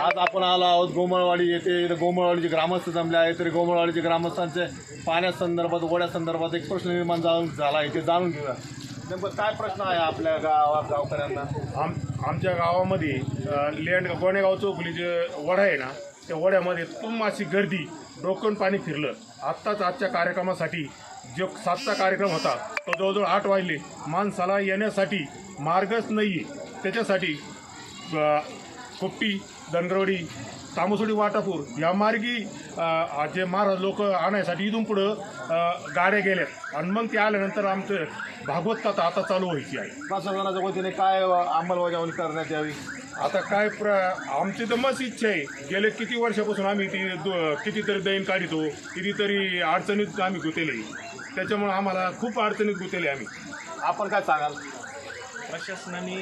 आज आपण आलो आहोत गोमळवाडी येथे. इथं गोमळवाडीचे ग्रामस्थ जमले आहेत. तरी गोमळवाडीचे ग्रामस्थांचे पाण्यासंदर्भात ओढ्यासंदर्भात एक प्रश्न निर्माण जाऊन झाला. आहे ते जाणून घेऊया. नेमकं काय प्रश्न आहे आपल्या गावात गावकऱ्यांना? आम आमच्या गावामध्ये लेंड गोणेगाव चौकली जे वडा आहे ना त्या वड्यामध्ये तुम अशी गर्दी डोकं पाणी फिरलं. आत्ताच आजच्या कार्यक्रमासाठी जो सातचा कार्यक्रम होता तो जवळजवळ आठ वाजले. माणसाला येण्यासाठी मार्गच नाही आहे त्याच्यासाठी अ, कुपटी दंडरवडी तामसोडी वाटापूर या मार्गी जे महाराज लोक आणण्यासाठी इथून पुढं गाड्या गेल्यात. आणि मग ते आल्यानंतर आमचं भागवत कथा आता चालू व्हायची आहे. प्रशासनाच्या वतीने काय अंमलबजावणी करण्यात यावी? आता काय प्र आमची तर मस्त इच्छा आहे. गेले किती वर्षापासून आम्ही ती दु- कितीतरी दैन काढितो कितीतरी अडचणीत आम्ही गुतेले त्याच्यामुळे आम्हाला खूप अडचणीत गुतेले आम्ही. आपण काय सांगाल? प्रशासनाने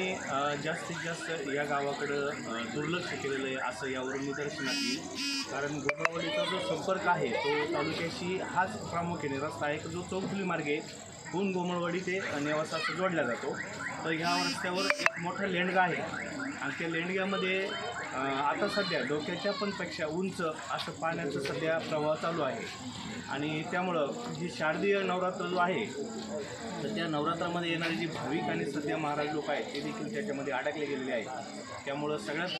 जास्तीत जास्त या गावाकडं दुर्लक्ष केलेलं आहे असं यावरून निदर्शनात येईल. कारण गोगावडीचा जो संपर्क आहे तो तालुक्याशी हाच प्रामुख्याने रस्ता आहे. की जो चौफुली मार्गे होऊन गोमळवाडी ते नेवासा असं जोडला जातो. तर ह्या रस्त्यावर एक मोठा लेंडगा आहे. आणि त्या लेंडग्यामध्ये आता सध्या डोक्याच्या पण पेक्षा उंच असं पाण्याचं सध्या प्रवाह चालू आहे. आणि त्यामुळं जी शारदीय नवरात्र जो आहे तर नवरात्रामध्ये येणारे जी भाविक आणि सध्या महाराज लोक आहेत ते देखील त्याच्यामध्ये अडकले गेलेले आहेत. त्यामुळं सगळ्यात